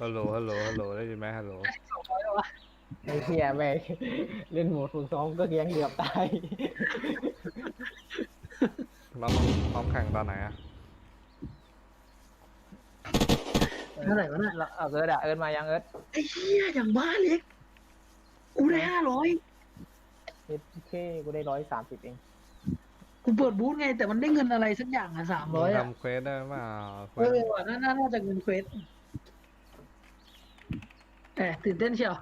ฮัลโหล ฮัลโหล ฮัลโหล ได้ยินไหมฮัลโหล สองร้อยแล้ววะไอ้เหี้ยแม่งเล่นโหมดฝึกซ้อมก็ยังเกือบตายเราพร้อมแข่งตอนไหนอะเท่าไหร่วะน่ะแล้วเอาเอิร์ดอะเอิร์ดมายังเอิร์ดไอ้เหี้ยอย่างบ้าเล็ก กูได้ห้าร้อยเอ็ดเคกูได้ร้อยสามสิบเอง กูเปิดบูธไง แต่มันได้เงินอะไรสักอย่างอะสามร้อยอะทำเควสได้เปล่าเควเอสอว่ะน่าน่าน่าจะเงินเควส แต่ตื่นเต้นเชียว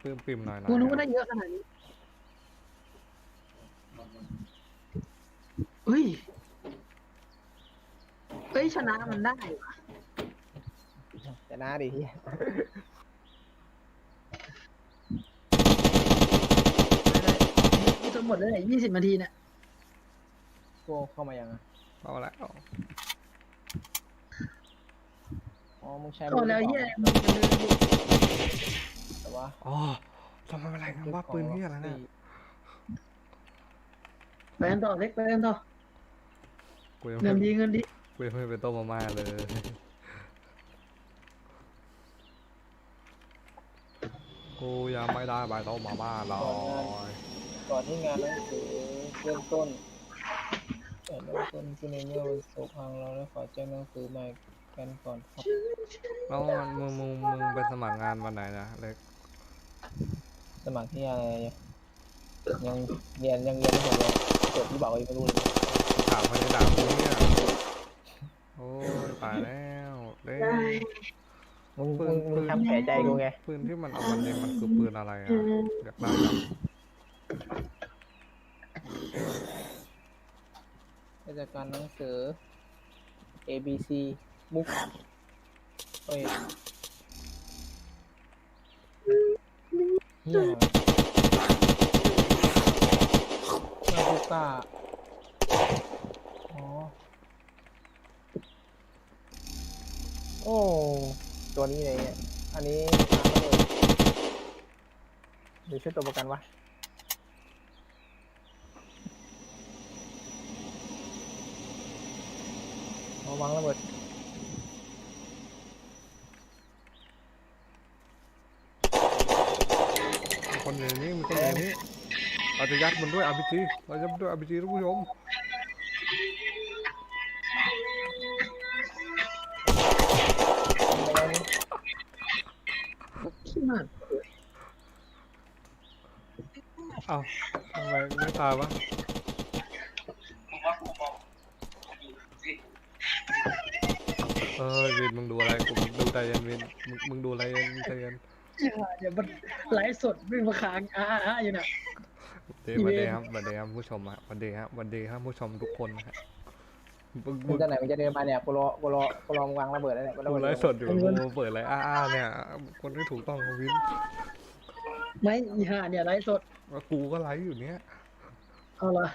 ปลื้มปิ่มหน่อยหน่อยกูนึกว่าได้เยอะขนาดนี้เฮ้ยเฮ้ยชนะมันได้ว่ะแต่หน้าดิเหี้ยกูจะหมดแล้วไหนยี่สิบนาทีเนี่ยกูเข้ามายังอะเอาแล้ว อ๋อมึงใช้ก็แล้วมือเหี้ยสองมึงจะเดินอยู่แต่ว่าอ๋อทำไมเป็นไรกันว่าปืนนี่อะไรเนี่ยไปกันต่อเล็กไปกันต่อกูยังเงิไม่นดีเงินดีกูยังไม่ไปต้มมาม่าเลยกูยังไม่ได้ไปต้มมาม่าเลยก่อนที่งานหนังสือเริ่มต้นแต่เริ่มต้นขึ้นในเมื่อวันศุกร์ทางเราได้ขอแจ้งหนังสือใหม่ กันก่อนครับแล้วมึงมึงมึงไปสมัครงานวันไหนนะเล็กสมัครที่อะไรเนี่ยยังเรียนยังเรียนไม่หมดเลยจบที่บอกว่ายังไม่รู้เลยถามไม่ได้ด่ากูเนี่ยโอ้ยตายแล้วเล็กได้มึงมึงมึงทำแผลใจกูไงปืนที่มันเอามันยิงมันคือปืนอะไรอะอยากได้จังราชการหนังสือ A B C บุ๊กเอ้ยเฮียมาบุก้าอ๋อ โอ้ ตัวนี้เลยเนี่ย อันนี้หาเลยหรือชื่อตัวประกันวะเอาวางระเบิด คนอย่างนี้มันคนอย่างนี้เราจะยัดมันด้วย RPG เราจะยัดมันด้วย RPG ทุกผู้ชมขี้ากเอ้าทำไมไม่ตายวะเออวินมึงดูอะไรกูมึงดูใจเย็นวินมึงมึงดูอะไรเย็นใจเย็น อย่าอย่ามันไลฟ์สดวิ่งมาค้างอ่าอ่าอยู่น่ะ เดย์วันเดย์ครับวันเดย์ครับผู้ชมฮะวันเดย์ครับวันเดย์ครับผู้ชมทุกคนนะฮะมึงมึมึงงจะไหนมึงจะเดินมาเนี่ยกูรอกูรอกูรอมึงวางระเบิดแล้วเนี่ยกูระดูเบิดไลฟ์สดอยู่มึงเปิดอะไรอ้าๆเนี่ย คนที่ถูกต้องของวินไม่อีห่าเนี่ยไลฟ์สดว่ากูก็ไลฟ์อยู่เนี้ยเอาละ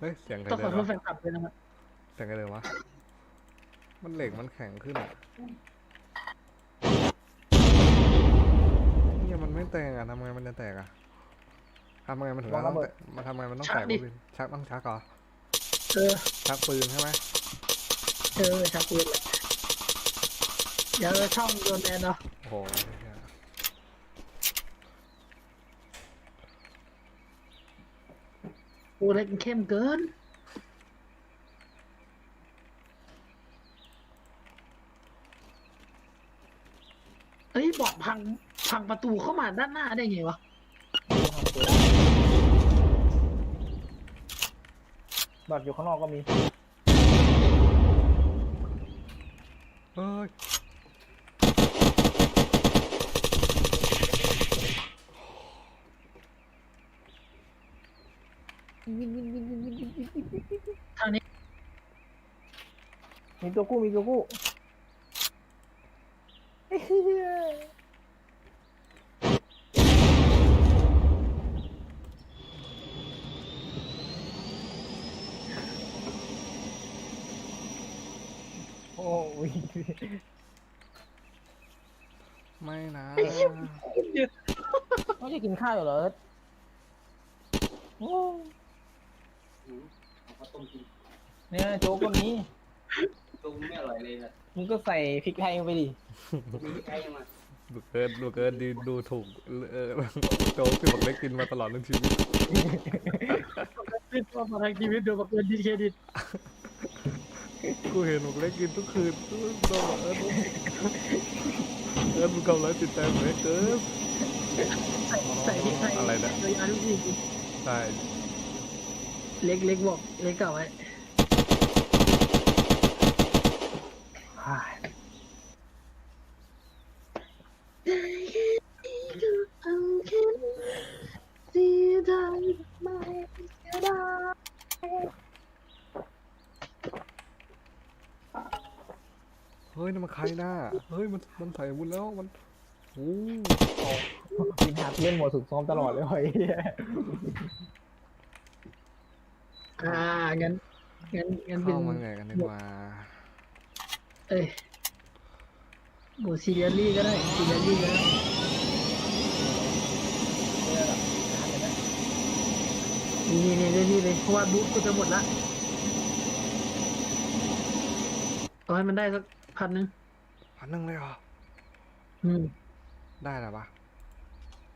เฮ้ยเสียงใครต้องขเดิอนโทษวะแฟนคลับเลยนะครับเสียงใครเดินวะมันเหล็กมันแข็งขึ้นอะเนี่ยมันไม่ แตกอะทำไงมันจะแตกอะทำไงมันถึงต้องแตกมันทำไงมันต้องแตกวะวินชักต้องชักเหรอเออชักปืนใช่ไหมเออชักปืนเลยเดี๋ยวช่องโดนแอนเนาะโอ้โหเหี้ยโอ้เล็กมันเข้มเกินเอ้ยบอดพัง พังประตูเข้ามาด้านหน้าได้ไงวะบอดอยู่ข้างนอกก็มี เฮ้ยทางนี้ มีตัวกู้มีตัวกู้เหี้ยโอ้ย ไม่นะ ไม่ได้กินข้าวอยู่เหรอเอิร์ธโอ้เนี่ยโจ๊กคนนี้ตรงไม่อร่อยเลยนะมึงก็ใส่พริกไทยลงไปดิมีที่ใกล้ยังมาดูเกินดูเกินดีดูถูกเออโจ๊กที่บอกได้กินมาตลอดทั้งชีวิตขึ้นมาทางชีวิตโดยบังเอิญดีเครดิตกูเห็นบอกได้กินทุกคืนโดนเออเออมึงกำลังติดใจเหมือนเกิน ใส่ใส่พริกไทยอะไรเนี่ยโดยอาทุกทีใช่เล็กเล็กบอกเล็กเก่าไว้อ่าเฮ้ยนั่นมันใครหน้าเฮ้ยมันมันใส่บุญแล้วมันโอ้ กินหาเล่นหมดสุดซ้อมตลอดเลยเฮ้ยอ่างั้นงั้นงั้นเป็นเข้ามาไงกันดีกว่าเอ้ยโหซีเรียลลี่ก็ได้ซีเรียลลี่ก็ได้นี่นี่นี่นี่เลยเพราะว่าบุ๊กก็จะหมดละเอาให้มันได้สักพันหนึ่งพันหนึ่งเลยเหรออืม ได้หรอปะ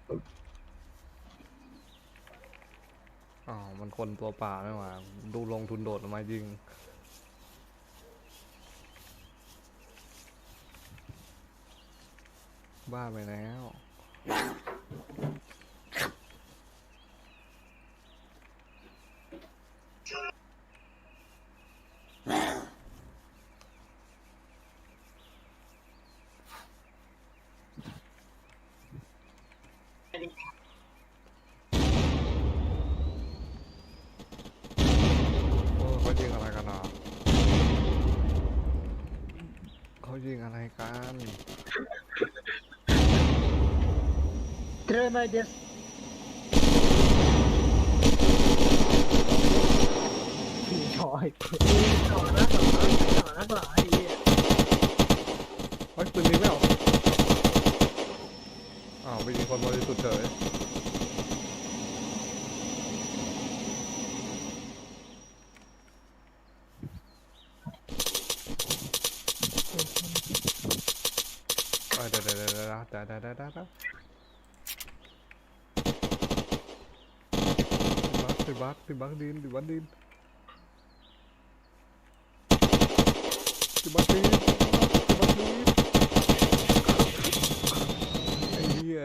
อ๋อ มันคนตัวเปล่าไม่หว่า ดูลงทุนโดดออกมายิง บ้าไปแล้ว โอ้เขายิงอะไรกันอะเขายิงอะไรกัน เทรมาเดสพี่ชอยต่อนะต่อนะต่อนะต่อไอ้เหี้ยเฮ้ยปืนนี้ไม่เอาอ้าวไปยิงคนบริสุทธิ์เฉยเอ้ยเดี๋ยวเดี๋ยวเดี๋ยวเดี๋ยวเดี๋ยวเดี๋ยวเดี๋ยวเดี๋ยวเดี๋ยวพี่ บักพี่บักพี่บักดินพี่บักดินพี่บักดินพี่บักดินไอ้เหี้ย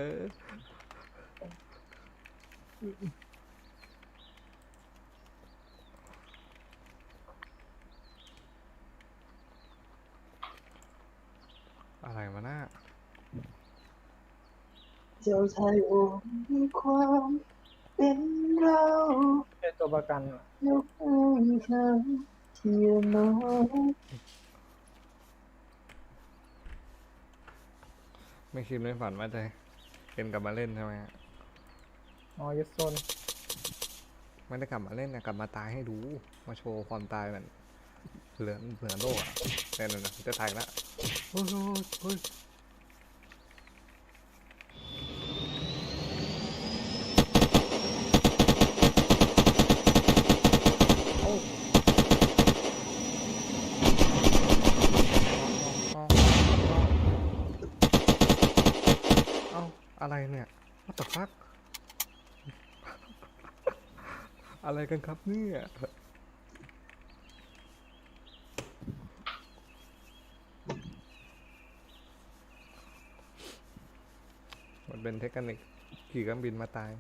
อะไรมาน่าเจ้าชายโอมีความเป็นเรา ประกันอะยกให้เธอที่น้อยไม่คิดไม่ฝันว่าจะเป็นกลับมาเล่นใช่ไหมฮะอ๋อยัดโซนไม่ได้กลับมาเล่นนะกลับมาตายให้ดู มาโชว์ความตายแบบเหลือเหลือโลกอะแต่นั่นนะจะตายแล้วเฮ้ยเฮ้ยเฮ้ยเอ้าเอาเอาเอะไรเนี่ยวัตฟักอะไรกันครับเนี่ยมันเป็นเทคนิคขี่เครื่องบินมาตาย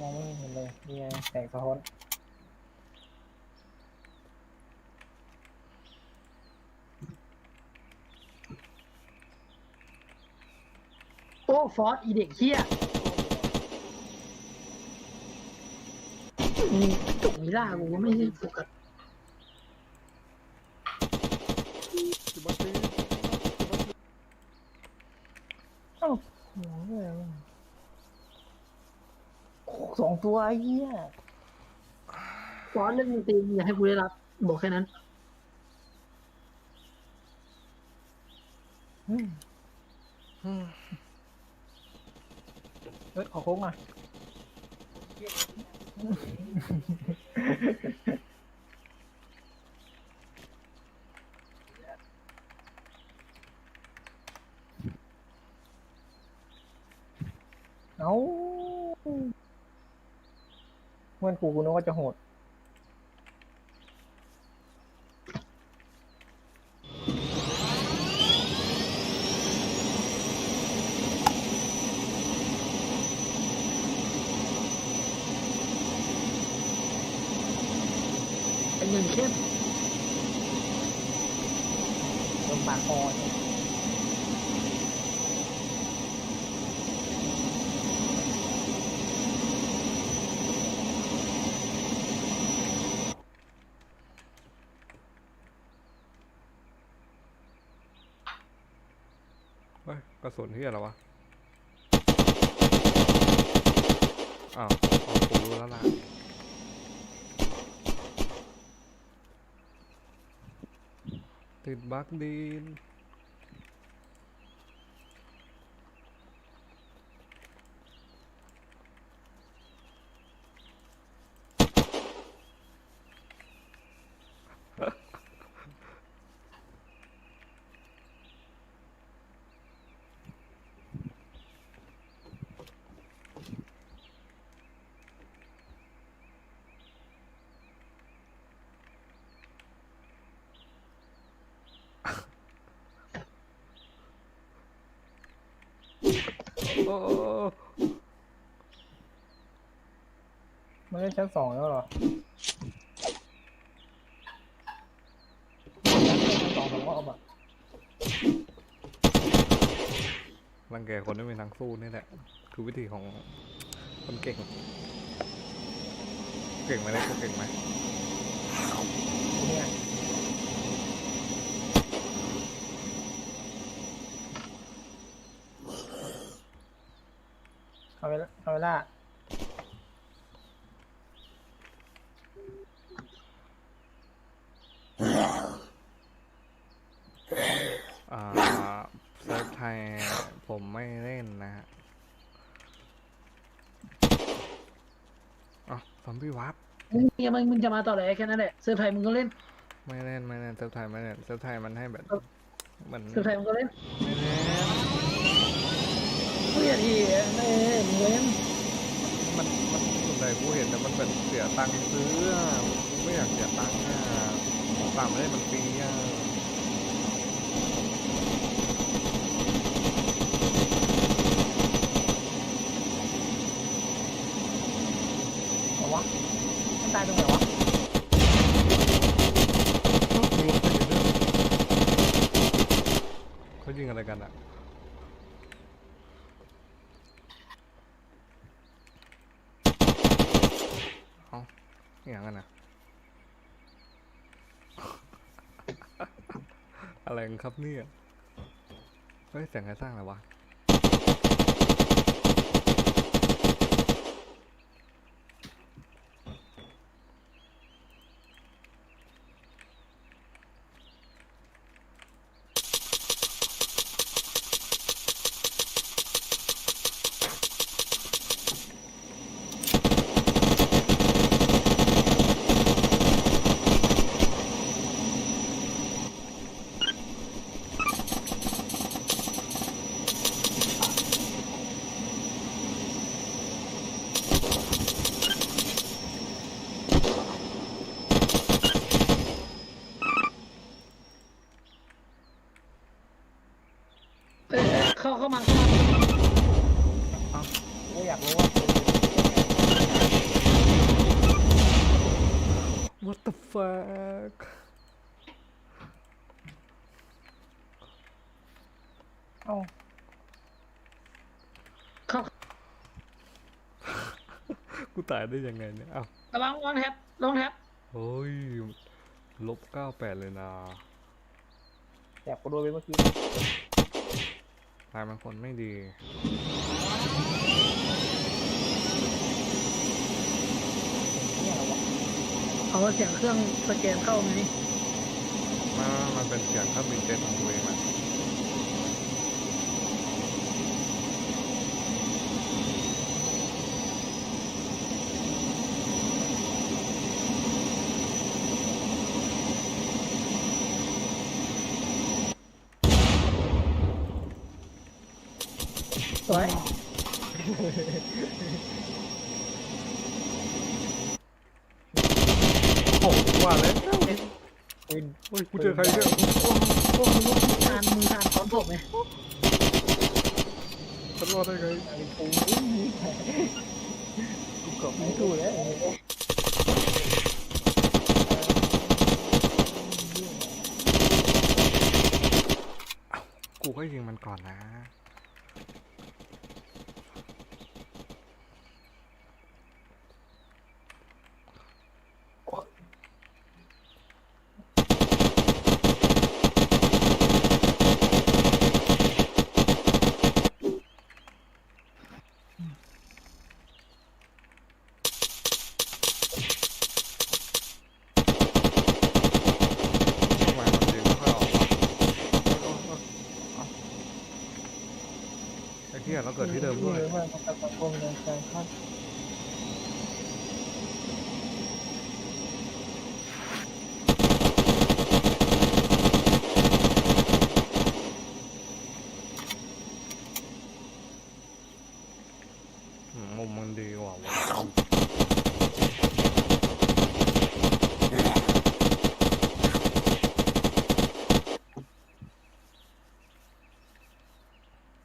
มองไม่เห็นเลยนี่ไงแสงสะท้อน โอ้ ฟอสอีเด็กเฮียนี่จกมิล่ากูก็ไม่ได้โฟกัสเอ้าโอ้โหสองตัวไอ้เหี้ยฟอสเล่นมึงตีมอย่าให้กูได้รับ บอกแค่นั้นอื เฮ้ยขอโค้งมาเอาเมื่อนกูกูนึกว่าจะโหด เป็นอย่างเข้มโดนปากคอเฮ้ยกระสุนที่อะไรวะ อ้าวเอากูรู้แล้วล่ะ ติด บักดีนโอ้มันได้ชั้นสองแล้วเหรอชั้นสองผมก็เอามารังแกคนไม่มีทางสู้นี่แหละ คือวิธีของคนเก่ง เก่งไหมเนี่ยเก่งไหม เนี่ยคาเวล่าคาเวล่าอ่าเซิร์ฟไทยผมไม่เล่นนะฮะอ๋อซอมบี้วับมึงเนี่ยมึงมึงจะมาต่อไหนแค่นั้นแหละเสื้อไทยมึงก็เล่นไม่เล่นไม่เล่นเซิร์ฟไทยไม่เล่นเซิร์ฟไทยมันให้แบบมันเสื้อไทยมึงก็เล่นไม่เล่น เพื่อนที่ไม่มึงเล่นมันมันส่วนใหญ่กูเห็นแต่มันแบบเสียตังค์ซื้ออะกูไม่อยากเสียตังค์อะของตามไม่ได้มันฟรีอะเอาวะมันตายตรงไหนวะเขายิงอะไรกันอะ เอา อย่างนั้นอะอะไรกันครับเนี่ย เฮ้ยเสียงใครสร้างอะไรวะ เออเข้าเข้ามาเข้ามา กูอยากรู้ว่า What the fuck เอ้า เข้า กู ตายได้ยังไงเนี่ยอ้าวระวังระวังแท็บระวังแท็บเฮ้ยลบเก้าแปดเลยนะแอบกูโดนไปเมื่อกี้ตายมันคนไม่ดีเนี่ยเหรอวะเอาเสียงเครื่องสแกนเข้าไหมมันมันเป็นเสียงเครื่องบินเจ็ตของตัวเองอะ วย โอ้โหว่าแล้ว ปืน โอ้ยกูเจอใครเนี่ย พวกมึงทานมือทานซ้อนผมไหม ฉันรอดได้ไง อะไรกูกูกด ไม่ถูกแล้วกูก็ยิงมันก่อนนะ ทำไมมันยิงไม่ค่อยออกวะไอ้เหี้ยเราเกิ ด้วย ว่ามันจะสังคมในการคาดอืมมุมมันดีกว่าวะ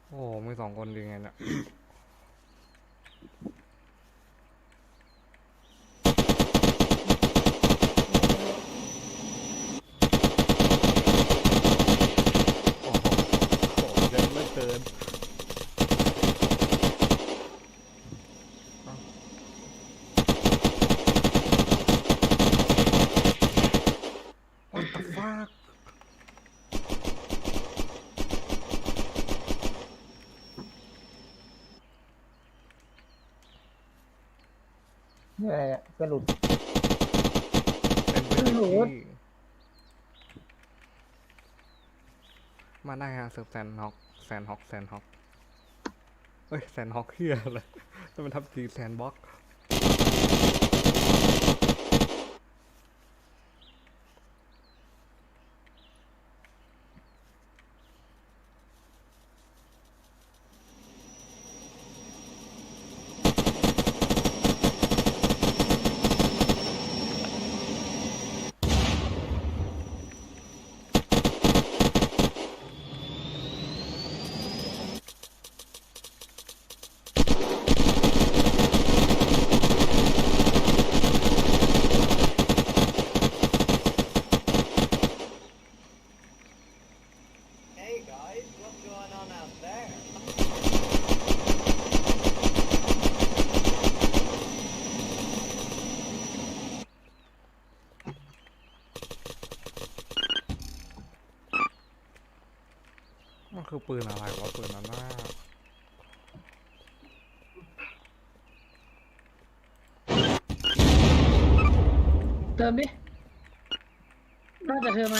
โอ้โหมีสองคนดีไงเนี่ย โอ้โหโอ้โหเยอะเหลือเกิน What the fuck นี่อะไรอะกระหลุด เป็นไปได้ที่มาได้ฮะเซิร์ฟแซนฮอกแซนฮอกแซนฮอกเอ้ยแซนฮอกเฮียอะไรแต่มันทับทีแซนบ็อกมันคือปืนอะไรวะปืนนั้นน่า เติมดิน่าจะเธอไหม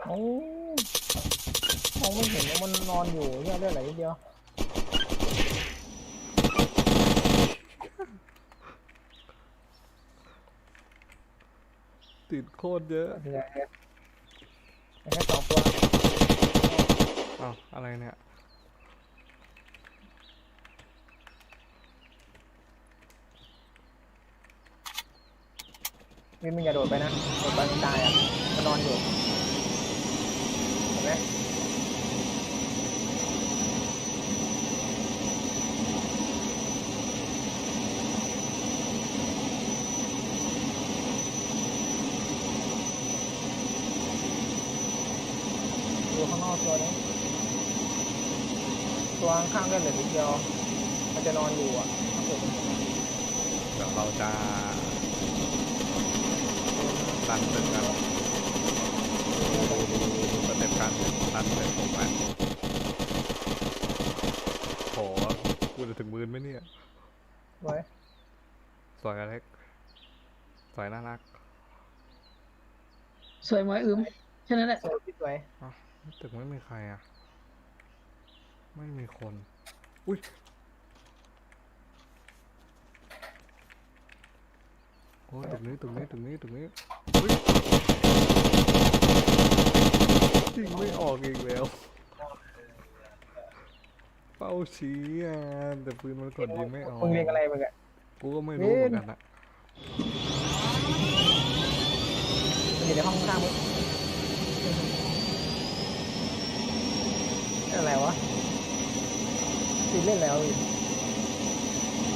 เอ้ามองไม่เห็นว่ามันนอนอยู่ เนี่ยเลือดไหลนิดเดียวติดโคตรเยอะเหลือแค่แค่สองตัวอ้าวอะไรเนี่ย วินมึงอย่าโดดไปนะ โดดไปมันตายอะมันนอนอยู่ เห็นไหม อยู่ข้างนอกตัวนี้ตัว ข้างๆก็เหลือนิดเดียวมันจะนอนอยู่อะครับผมเดี๋ยวเราจะดันตึกกันดูดูดูดูสเต็ปการดันตึกผมไปโหกูจะถึงมืนไหมเนี่ยไว้สวยอเล็กสวยน่ารักสวยไหมอึมแค่นั้นแหละสวยพี่สวยตึกไม่มีใครอะ ไม่มีคน อุ้ยโอ้ตึกนี้ตึกนี้ตึกนี้ตึกนี้อุ้ยยิงไม่ออกอีกแล้ว เป้าชี้อะแต่ปืนมันกดยิงไม่ออกมึงเรียกอะไรมึงอะกูก็ไม่รู้เหมือนกันนะมึงอยู่ในห้องข้างมึงอะไรวะ ตีเล่นแล้วอีก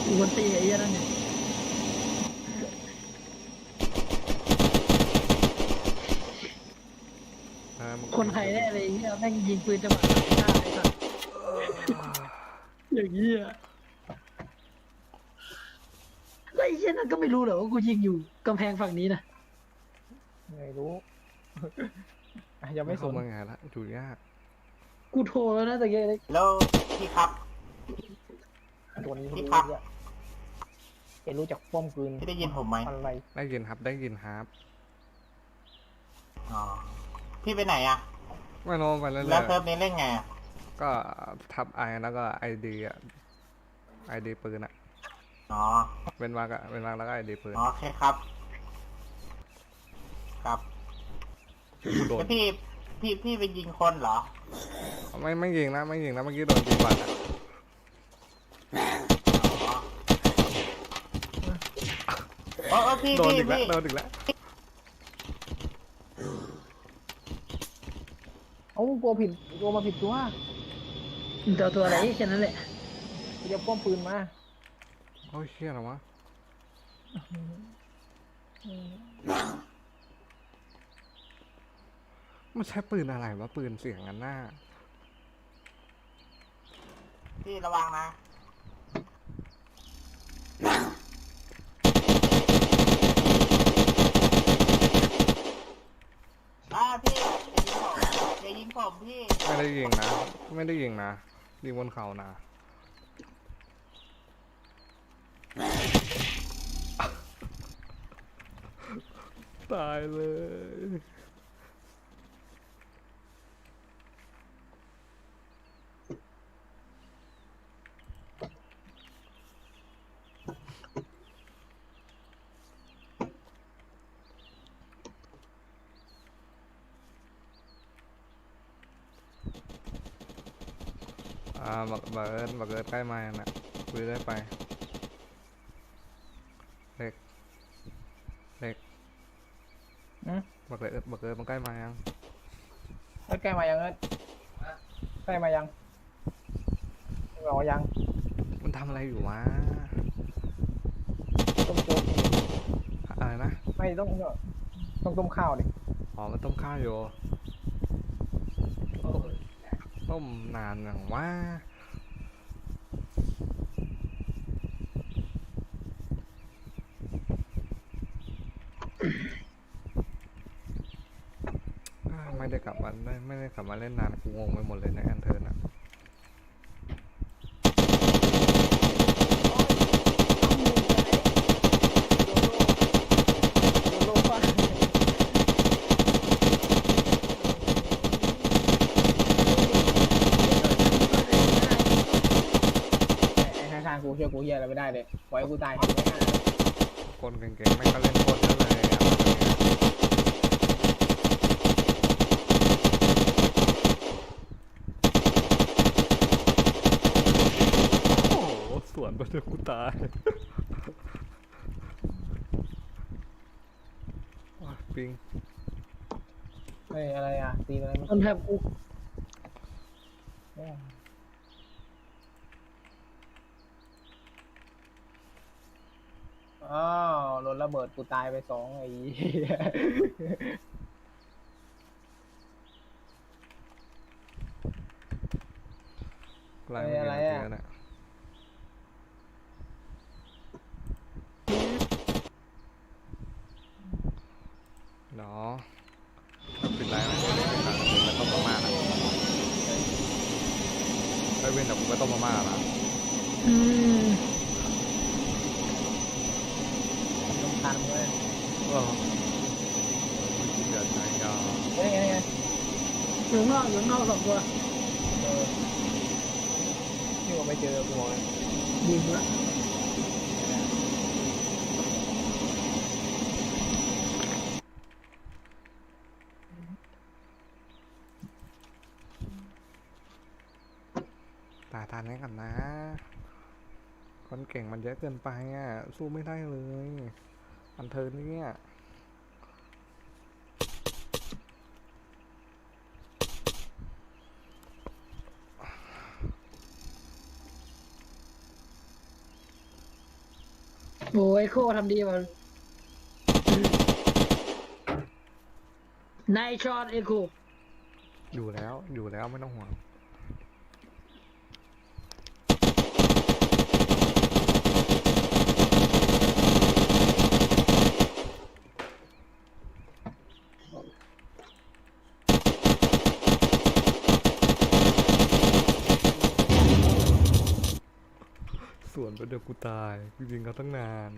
กูคนตีไอ้เหี้ยนั่นเนี่ยอ่ามัก็คนไทยแน่เลยไอ้เหี้ยแม่งยิงปืนจังหวะหน้าไอ้สัสอย่างเงี้ยแล้วไอ้เหี้ยนั่นก็ไม่รู้เหรอว่ากูยิงอยู่กำแพงฝั่งนี้นะไม่รู้อะยังไม่ไม่สส่งนมาไงละอยู่ยาก กูโทรแล้วนะตะเกียบแล้วพี่ครับ ตัวนี้พี่ครับเห็นรู้จักป้อมปืนพี่ได้ยินผมไหมอะไรได้ยินครับได้ยินครับอ๋อพี่ไปไหนอะไม่รู้ไปเรื่แล้อวยเซิร์ฟนี้เล่นไงอะๆก็ทับไอแล้วก็ไอดีอะไอดีปืนอะอ๋อเป็นวากอะเป็นวากแล้วก็ไอดีปืนอ๋อโอเคครับ ครับกูโดแล้นวพี่พี่พี่ไปยิงคนเหรอ ไม่ไม่ยิงนะไม่ยิงนะเมื่อกี้โดนยิงบัตรอะ อ๋อเออ พี่โดนพี่อีกแล้วพี่โดนอีกแล้วเอ้าตัวผิดตัวมาผิดตัวเจ้าตัวอะไรแค่นั้นแหละกูจะป้อมปืนมาโอ้ยเชี่ยเหรอวะมันใช้ปืนอะไรวะปืนเสียงกันหน้า พี่ระวังนะ อ่าพี่อย่ายิงผมอย่ายิงผมพี่ ไม่ได้ยิงนะ ไม่ได้ยิงนะยิงบนเขานะตายเลย อ่าบักบักเอิร์ดบักเอิร์ดใกล้มาน่ะคุยได้ไปเล็กเล็กอืมบักเอิร์ดบักเอิร์ดมันใกล้มายังเอ้ยใกล้มายังเอ้ยใกล้มายังรอยังมันทำอะไรอยู่วะต้มโจ๊กอะไรนะไม่ต้องต้องต้มข้าวดิอ๋อมันต้มข้าวอยู่ ต้มนานอย่างว่าไม่ได้กลับมาไม่ได้กลับมาเล่นนานกูงงไปหมดเลยในแอนเทิร์นอะ โลโลฟ้าไอ้ข้างๆกูเชื่อกูเฮียอะไรไม่ได้เลยปล่อยให้กูตายเห็นไหมคนเก่งๆไม่ก็เล่นโคตรเยอะเลยอะโอ้โหสวนไปจนกูตายโอ้ยปิง เฮ้ยอะไรอะตีอะไรมันแทบกู อ้าวโดนระเบิดกูตายไปสองไอ้เหี้ยกลายเป็นอะไรเงี้ยอะเน่ะเนาะปิดไลน์ไม่ได้ไม่ตัดไปต้มมาม่าละไปเว้นแต่กูไปต้มมาม่าละอืมานเลยว้าวอไหนก็นี่ไงนี่ไงอยู่ข้างนอกอยู่ข้านอกสองตัวเออที่ผมไปเจอกูวกเลยยิงละตาทานให้กันนะ คนเก่งมันเยอะเกินไปอะ สู้ไม่ได้เลย อันเธอเนี่ยโอ้ยโคทำดีมันนายชอนเอโคอยู่แล้ว อยู่แล้วไม่ต้องห่วง เดี๋ยวกูตายจริงๆก็ตั้งนาน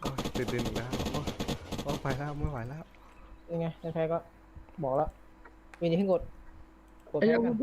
โอ้ยติดดินอีกแล้วโอ้อ้ยไปแล้วไม่ไหวแล้วยังไงแพ้ก็บอกแล้วมีนี่ให้กดกดไอ้แพ้ยังกัน